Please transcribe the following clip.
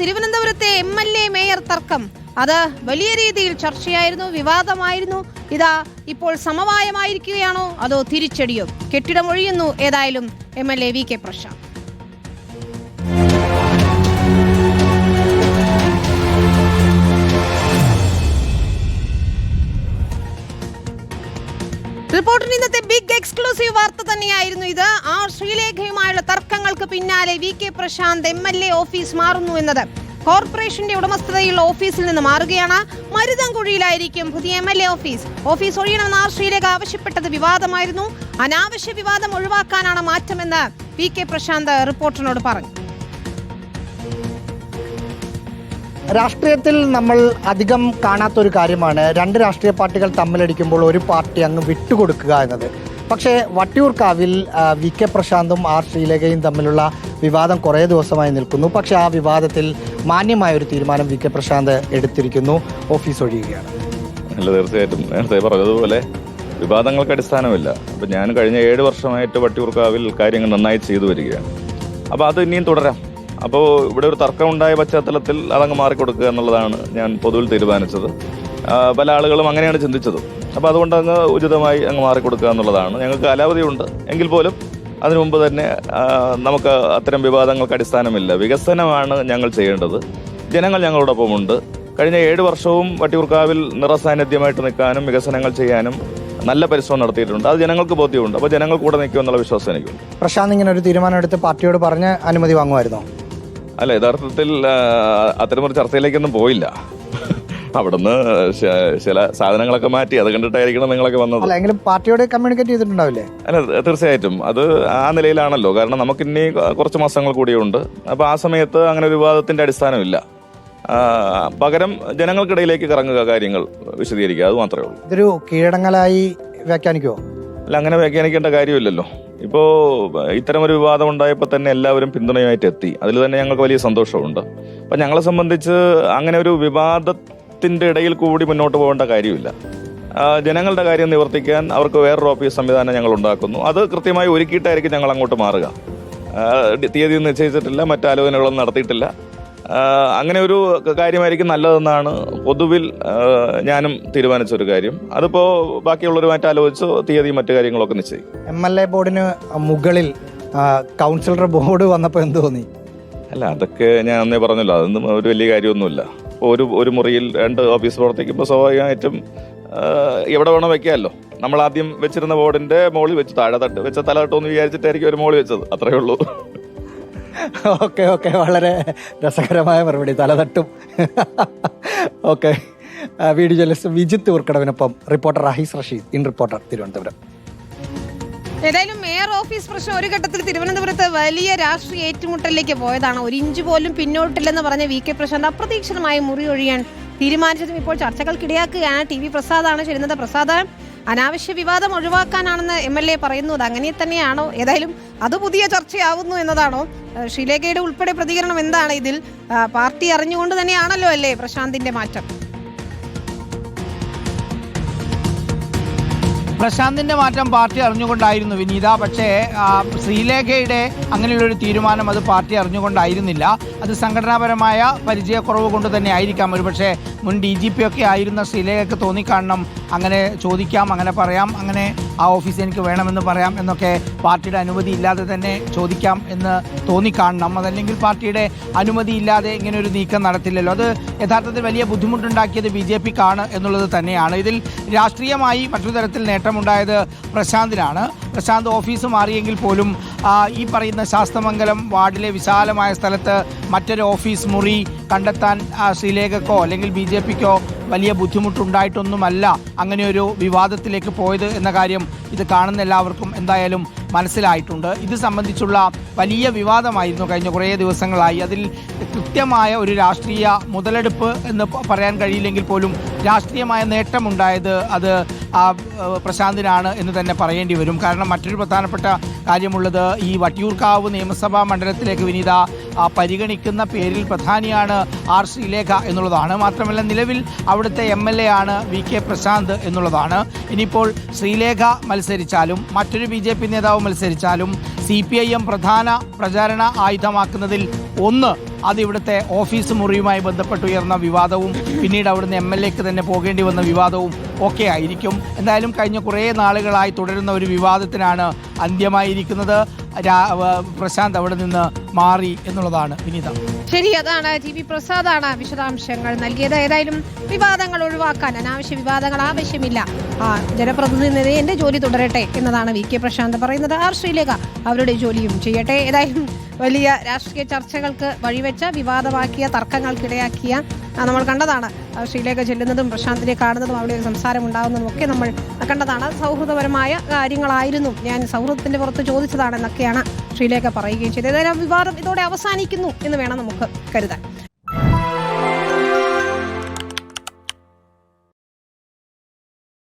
തിരുവനന്തപുരത്തെ M L A mayor തർക്കം. അത് വലിയ രീതിയിൽ ചർച്ചയായിരുന്നു വിവാദമായിരുന്നു. ഇതാ ഇപ്പോൾ സമവായമായിരിക്കുകയാണോ അതോ തിരിച്ചടിയോ? കെട്ടിടമൊഴിയുന്നു ഏതായാലും M L A V K Prashant. റിപ്പോർട്ടിന് ഇന്നത്തെ ബിഗ് എക്സ്ക്ലൂസീവ് വാർത്ത തന്നെയായിരുന്നു ഇത്. ആർ ശ്രീലേഖയുമായുള്ള തർക്കങ്ങൾക്ക് പിന്നാലെ V K Prashanth M L A office മാറുന്നു എന്നത്. കോർപ്പറേഷന്റെ ഉടമസ്ഥതയുള്ള ഓഫീസിൽ നിന്ന് മാറുകയാണ്. മരുതൻകുഴിയിലായിരിക്കും പുതിയ M L A office. Office ഒഴിയണമെന്ന് R Sreelekha ആവശ്യപ്പെട്ടത് വിവാദമായിരുന്നു. അനാവശ്യ വിവാദം ഒഴിവാക്കാനാണ് മാറ്റമെന്ന് വി കെ പ്രശാന്ത് റിപ്പോർട്ടറിനോട് പറഞ്ഞു. രാഷ്ട്രീയത്തിൽ നമ്മൾ അധികം കാണാത്തൊരു കാര്യമാണ്. രണ്ട് രാഷ്ട്രീയ പാർട്ടികൾ തമ്മിലടിക്കുമ്പോൾ ഒരു പാർട്ടി അങ്ങ് വിട്ടുകൊടുക്കുക എന്നത്. പക്ഷേ വട്ടിയൂർക്കാവിൽ വി കെ പ്രശാന്തും ആർ ശ്രീലേഖയും തമ്മിലുള്ള വിവാദം കുറേ ദിവസമായി നിൽക്കുന്നു. പക്ഷേ ആ വിവാദത്തിൽ മാന്യമായ ഒരു തീരുമാനം വി കെ പ്രശാന്ത് എടുത്തിരിക്കുന്നു. ഓഫീസ് ഒഴിയുകയാണ്. അല്ല തീർച്ചയായിട്ടും. നേരത്തെ പറഞ്ഞതുപോലെ വിവാദങ്ങൾക്ക് അടിസ്ഥാനമില്ല. അപ്പം ഞാൻ കഴിഞ്ഞ ഏഴ് വർഷമായിട്ട് വട്ടിയൂർക്കാവിൽ കാര്യങ്ങൾ നന്നായി ചെയ്തു വരികയാണ്. അപ്പോൾ അത് ഇനിയും തുടരാം. അപ്പോൾ ഇവിടെ ഒരു തർക്കം ഉണ്ടായ പശ്ചാത്തലത്തിൽ അതങ്ങ് മാറിക്കൊടുക്കുക എന്നുള്ളതാണ് ഞാൻ പൊതുവിൽ തീരുമാനിച്ചത്. പല ആളുകളും അങ്ങനെയാണ് ചിന്തിച്ചത്. അപ്പോൾ അതുകൊണ്ട് അങ്ങ് ഉചിതമായി അങ്ങ് മാറിക്കൊടുക്കുക എന്നുള്ളതാണ്. ഞങ്ങൾക്ക് കാലാവധിയുണ്ട്. എങ്കിൽ പോലും അതിനു മുമ്പ് തന്നെ നമുക്ക് അത്തരം വിവാദങ്ങൾക്ക് അടിസ്ഥാനമില്ല. വികസനമാണ് ഞങ്ങൾ ചെയ്യേണ്ടത്. ജനങ്ങൾ ഞങ്ങളോടൊപ്പമുണ്ട്. കഴിഞ്ഞ ഏഴ് വർഷവും വട്ടിയൂർക്കാവിൽ നിറസാന്നിധ്യമായിട്ട് നിൽക്കാനും വികസനങ്ങൾ ചെയ്യാനും നല്ല പരിശ്രമം നടത്തിയിട്ടുണ്ട്. അത് ജനങ്ങൾക്ക് ബോധ്യമുണ്ട്. അപ്പോൾ ജനങ്ങൾ കൂടെ നിൽക്കുമെന്നുള്ള വിശ്വാസം എനിക്കുണ്ട്. പ്രശാന്ത് ഇങ്ങനെ ഒരു തീരുമാനം എടുത്ത് പാർട്ടിയോട് പറഞ്ഞ് അനുമതി വാങ്ങുമായിരുന്നോ? അല്ല യഥാർത്ഥത്തിൽ അത്തരമൊരു ചർച്ചയിലേക്കൊന്നും പോയില്ല. അവിടുന്ന് ചില സാധനങ്ങളൊക്കെ മാറ്റി അത് കണ്ടിട്ടായിരിക്കണം നിങ്ങളൊക്കെ വന്നത്. അല്ലെങ്കിലും പാർട്ടിയോട് കമ്മ്യൂണിക്കേറ്റ് ചെയ്തിട്ടുണ്ടാവില്ലേ? അല്ല തീർച്ചയായിട്ടും. അത് ആ നിലയിലാണല്ലോ. കാരണം നമുക്ക് ഇനി കുറച്ച് മാസങ്ങൾ കൂടിയുണ്ട്. അപ്പോൾ ആ സമയത്ത് അങ്ങനെ ഒരു വിവാദത്തിന്റെ അടിസ്ഥാനമില്ല. പകരം ജനങ്ങൾക്കിടയിലേക്ക് കറങ്ങുക കാര്യങ്ങൾ വിശദീകരിക്കുക അത് മാത്രമേ ഉള്ളൂ. ഇതൊരു കീഴടങ്ങലായി വ്യാഖ്യാനിക്കുമോ അല്ല അങ്ങനെ വ്യാഖ്യാനിക്കേണ്ട കാര്യമില്ലല്ലോ. ഇപ്പോ ഇത്തരം ഒരു വിവാദം ഉണ്ടായപ്പോൾ തന്നെ എല്ലാവരും പിന്തുണയുമായിട്ട് എത്തി. അതിൽ തന്നെ ഞങ്ങൾക്ക് വലിയ സന്തോഷമുണ്ട്. അപ്പം ഞങ്ങളെ സംബന്ധിച്ച് അങ്ങനെ ഒരു വിവാദത്തിന്റെ ഇടയിൽ കൂടി മുന്നോട്ട് പോകേണ്ട കാര്യമില്ല. ജനങ്ങളുടെ കാര്യം നിവർത്തിക്കാൻ അവർക്ക് വേറൊരു ഓഫീസ് സംവിധാനം ഞങ്ങൾ ഉണ്ടാക്കുന്നു. അത് കൃത്യമായി ഒരുക്കിയിട്ടായിരിക്കും ഞങ്ങൾ അങ്ങോട്ട് മാറുക. തീയതി നിശ്ചയിച്ചിട്ടില്ല മറ്റാലോചനകളൊന്നും നടത്തിയിട്ടില്ല. അങ്ങനെ ഒരു കാര്യമായിരിക്കും നല്ലതെന്നാണ് പൊതുവിൽ ഞാനും തീരുമാനിച്ച ഒരു കാര്യം. അതിപ്പോ ബാക്കിയുള്ളവരുമായിട്ട് ആലോചിച്ച് തീയതി മറ്റു കാര്യങ്ങളൊക്കെ നിശ്ചയിക്കും. എം എൽ എ ബോർഡിന് മുകളിൽ കൗൺസിലർ ബോർഡ് വന്നപ്പോൾ എന്ത് തോന്നി? അല്ല അതൊക്കെ ഞാൻ അന്നേ പറഞ്ഞല്ലോ അതൊന്നും ഒരു വലിയ കാര്യമൊന്നുമില്ല. ഒരു ഒരു മുറിയിൽ രണ്ട് ഓഫീസ് പ്രവർത്തിക്കുമ്പോൾ സ്വാഭാവികമായിട്ടും എവിടെ വേണം വെക്കാമല്ലോ. നമ്മൾ ആദ്യം വെച്ചിരുന്ന ബോർഡിന്റെ മോളിൽ വെച്ച് താഴെ തട്ട് വെച്ച തലതട്ടോന്ന് വിചാരിച്ചിട്ടായിരിക്കും ഒരു മോളിൽ വെച്ചത്. അത്രേ ഉള്ളൂ. Okay okay. വളരെ രസകരമായ മറുപടി. തലതട്ടും. Okay. Video journalist Vijith ഉർക്കടവിനൊപ്പം reporter Rahees Rasheed in reporter Thiruvananthapuram. ഏതായാലും മേയർ ഓഫീസ് പ്രശ്നം ഒരു ഘട്ടത്തിൽ തിരുവനന്തപുരത്ത് വലിയ രാഷ്ട്രീയ ഏറ്റുമുട്ടലിലേക്ക് പോയതാണ്. ഒരു ഇഞ്ച് പോലും പിന്നോട്ടില്ലെന്ന് പറഞ്ഞ വി കെ പ്രശാന്ത് അപ്രതീക്ഷിതമായി മുറി ഒഴിയാൻ തീരുമാനിച്ചതും ഇപ്പോൾ ചർച്ചകൾക്കിടയാക്കുകയാണ്. ടി വി പ്രസാദാണ് ചെയ്യുന്നത് പ്രസാദ് അനാവശ്യ വിവാദം ഒഴിവാക്കാനാണെന്ന് എം എൽ എ പറയുന്നത് അങ്ങനെ തന്നെയാണോ? ഏതായാലും അത് പുതിയ ചർച്ചയാവുന്നു എന്നതാണോ? ഷീലേഖയുടെ ഉൾപ്പെടെ പ്രതികരണം എന്താണ് ഇതിൽ? പാർട്ടി അറിഞ്ഞുകൊണ്ട് തന്നെയാണല്ലോ അല്ലേ പ്രശാന്തിന്റെ മാറ്റം? പ്രശാന്തിന്റെ മാറ്റം പാർട്ടി അറിഞ്ഞുകൊണ്ടായിരുന്നു. വിനീത പക്ഷേ ശ്രീലേഖയുടെ അങ്ങനെയുള്ളൊരു തീരുമാനം അത് പാർട്ടി അറിഞ്ഞുകൊണ്ടായിരുന്നില്ല. അത് സംഘടനാപരമായ പരിചയക്കുറവ് കൊണ്ട് തന്നെ ആയിരിക്കാം. ഒരുപക്ഷെ മുൻ ഡി ജി പി ഒക്കെ ആയിരുന്ന ശ്രീലേഖയ്ക്ക് തോന്നിക്കാണണം. അങ്ങനെ ചോദിക്കാം അങ്ങനെ പറയാം അങ്ങനെ ആ ഓഫീസ് എനിക്ക് വേണമെന്ന് പറയാം എന്നൊക്കെ പാർട്ടിയുടെ അനുമതി ഇല്ലാതെ തന്നെ ചോദിക്കാം എന്ന് തോന്നിക്കാണണം. അതല്ലെങ്കിൽ പാർട്ടിയുടെ അനുമതി ഇല്ലാതെ ഇങ്ങനെ ഒരു നീക്കം നടത്തില്ലല്ലോ. അത് യഥാർത്ഥത്തിൽ വലിയ ബുദ്ധിമുട്ടുണ്ടാക്കിയത് ബി ജെ പിക്കാണ് എന്നുള്ളത് തന്നെയാണ്. ഇതിൽ രാഷ്ട്രീയമായി മറ്റു തരത്തിൽ നേട്ടമുണ്ടായത് പ്രശാന്തിനാണ്. പ്രശാന്ത് ഓഫീസ് മാറിയെങ്കിൽ പോലും ഈ പറയുന്ന ശാസ്തമംഗലം വാർഡിലെ വിശാലമായ സ്ഥലത്ത് മറ്റൊരു ഓഫീസ് മുറി കണ്ടെത്താൻ ശ്രീലേഖക്കോ അല്ലെങ്കിൽ ബി ജെ പിക്കോ വലിയ ബുദ്ധിമുട്ടുണ്ടായിട്ടൊന്നുമല്ല അങ്ങനെയൊരു വിവാദത്തിലേക്ക് പോയത് എന്ന കാര്യം ഇത് കാണുന്ന എല്ലാവർക്കും എന്തായാലും മനസ്സിലായിട്ടുണ്ട്. ഇത് സംബന്ധിച്ചുള്ള വലിയ വിവാദമായിരുന്നു കഴിഞ്ഞ കുറേ ദിവസങ്ങളായി. അതിൽ കൃത്യമായ ഒരു രാഷ്ട്രീയ മുതലെടുപ്പ് എന്ന് പറയാൻ കഴിയില്ലെങ്കിൽ പോലും രാഷ്ട്രീയമായ നേട്ടമുണ്ടായത് അത് പ്രശാന്തിനാണ് എന്ന് തന്നെ പറയേണ്ടി വരും. കാരണം മറ്റൊരു പ്രധാനപ്പെട്ട കാര്യമുള്ളത് ഈ വട്ടിയൂർക്കാവ് നിയമസഭാ മണ്ഡലത്തിലേക്ക് വിനീത പരിഗണിക്കുന്ന പേരിൽ പ്രധാനിയാണ് ആർ സി ലേഖ എന്നുള്ളതാണ്. മാത്രമല്ല നിലവിൽ അവിടുത്തെ എം എൽ എ ആണ് വി കെ പ്രശാന്ത് എന്നുള്ളതാണ്. ഇനിയിപ്പോൾ ശ്രീലേഖ മത്സരിച്ചാലും മറ്റൊരു ബി ജെ പി നേതാവ് മത്സരിച്ചാലും സി പി ഐ എം പ്രധാന പ്രചാരണ ആയുധമാക്കുന്നതിൽ ഒന്ന് അത് ഇവിടുത്തെ ഓഫീസ് മുറിയുമായി ബന്ധപ്പെട്ട് ഉയർന്ന വിവാദവും പിന്നീട് അവിടുന്ന് എം എൽ എക്ക് തന്നെ പോകേണ്ടി വന്ന വിവാദവും ഒക്കെ ആയിരിക്കും. എന്തായാലും കഴിഞ്ഞ കുറേ നാളുകളായി തുടരുന്ന ഒരു വിവാദത്തിനാണ് അന്ത്യമായിരിക്കുന്നത്. പ്രശാന്ത് അവിടെ നിന്ന് മാറി എന്നുള്ളതാണ് വിനീത. ശരി അതാണ് ടി വി പ്രസാദാണ് വിശദാംശങ്ങൾ നൽകിയത്. ഏതായാലും വിവാദങ്ങൾ ഒഴിവാക്കാൻ അനാവശ്യ വിവാദങ്ങൾ ആവശ്യമില്ല. ആ ജനപ്രതിനിധി എന്റെ ജോലി തുടരട്ടെ എന്നതാണ് വി കെ പ്രശാന്ത് പറയുന്നത്. ആർ ശ്രീലേഖ അവരുടെ ജോലിയും ചെയ്യട്ടെ. ഏതായാലും വലിയ രാഷ്ട്രീയ ചർച്ചകൾക്ക് വഴിവെച്ച വിവാദമാക്കിയ തർക്കങ്ങൾക്കിടയാക്കിയ നമ്മൾ കണ്ടതാണ്. ഷീലയൊക്കെ ചെല്ലുന്നതും പ്രശാന്തിനെ കാണുന്നതും അവിടെ ഒരു സംസാരം ഉണ്ടാകുന്നതും ഒക്കെ നമ്മൾ കണ്ടതാണ്. സൗഹൃദപരമായ കാര്യങ്ങളായിരുന്നു. ഞാൻ സൗഹൃദത്തിന്റെ പുറത്ത് ചോദിച്ചതാണെന്നൊക്കെയാണ് ശ്രീലേഖ പറയുകയും ചെയ്തത്. ഏതായാലും വിവാദം ഇതോടെ അവസാനിക്കുന്നു എന്ന് വേണം നമുക്ക് കരുതാൻ.